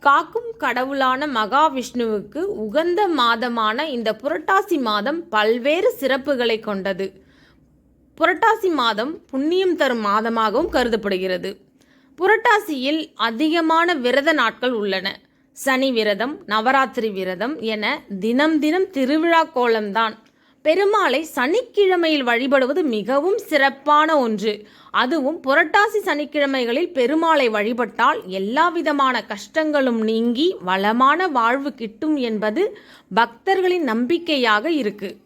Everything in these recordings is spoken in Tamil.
காக்கும் கடவுளான மகாவிஷ்ணுவுக்கு உகந்த மாதமான இந்த புரட்டாசி மாதம் பல்வேறு சிறப்புகளை கொண்டது. புரட்டாசி மாதம் புண்ணியம் தரும் மாதமாகவும் கருதப்படுகிறது. புரட்டாசியில் அதிகமான விரத நாட்கள் உள்ளன. சனி விரதம் நவராத்திரி விரதம் என தினம் தினம் திருவிழா கோலம்தான். பெருமாளை சனிக்கிழமையில் வழிபடுவது மிகவும் சிறப்பான ஒன்று. அதுவும் புரட்டாசி சனிக்கிழமைகளில் பெருமாளை வழிபட்டால் எல்லாவிதமான கஷ்டங்களும் நீங்கி வளமான வாழ்வு கிட்டும் என்பது பக்தர்களின் நம்பிக்கையாக இருக்கு.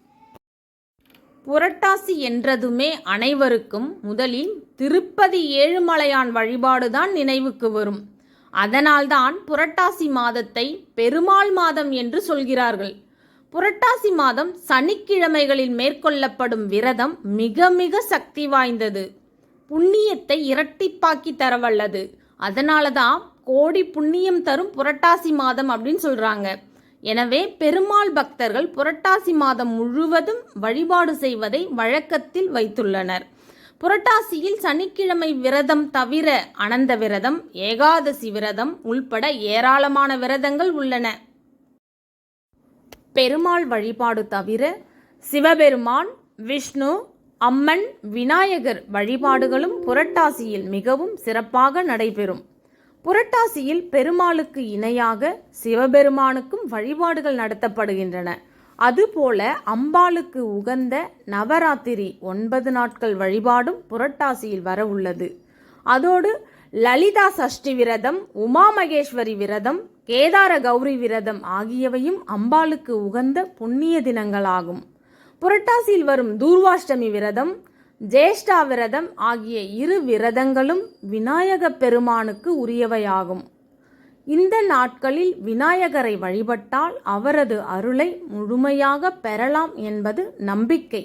புரட்டாசி என்றதுமே அனைவருக்கும் முதலில் திருப்பதி ஏழுமலையான் வழிபாடுதான் நினைவுக்கு வரும். அதனால்தான் புரட்டாசி மாதத்தை பெருமாள் மாதம் என்று சொல்கிறார்கள். புரட்டாசி மாதம் சனிக்கிழமைகளில் மேற்கொள்ளப்படும் விரதம் மிக மிக சக்தி வாய்ந்தது. புண்ணியத்தை இரட்டிப்பாக்கி தரவல்லது. அதனால தான் கோடி புண்ணியம் தரும் புரட்டாசி மாதம் அப்படின்னு சொல்றாங்க. எனவே பெருமாள் பக்தர்கள் புரட்டாசி மாதம் முழுவதும் வழிபாடு செய்வதை வழக்கத்தில் வைத்துள்ளனர். புரட்டாசியில் சனிக்கிழமை விரதம் தவிர அனந்த விரதம் ஏகாதசி விரதம் உள்பட ஏராளமான விரதங்கள் உள்ளன. பெருமாள் வழிபாடு தவிர சிவபெருமான் விஷ்ணு அம்மன் விநாயகர் வழிபாடுகளும் புரட்டாசியில் மிகவும் சிறப்பாக நடைபெறும். புரட்டாசியில் பெருமாளுக்கு இணையாக சிவபெருமானுக்கும் வழிபாடுகள் நடத்தப்படுகின்றன. அதுபோல அம்பாளுக்கு உகந்த நவராத்திரி ஒன்பது நாட்கள் வழிபாடும் புரட்டாசியில் வர உள்ளது அதோடு லலிதா சஷ்டி விரதம் உமா மகேஸ்வரி விரதம் கேதார கௌரி விரதம் ஆகியவையும் அம்பாளுக்கு உகந்த புண்ணிய தினங்களாகும். புரட்டாசியில் வரும் தூர்வாஷ்டமி விரதம் ஜேஷ்டா விரதம் ஆகிய இரு விரதங்களும் விநாயக பெருமானுக்கு உரியவையாகும். இந்த நாட்களில் விநாயகரை வழிபட்டால் அவரது அருளை முழுமையாக பெறலாம் என்பது நம்பிக்கை.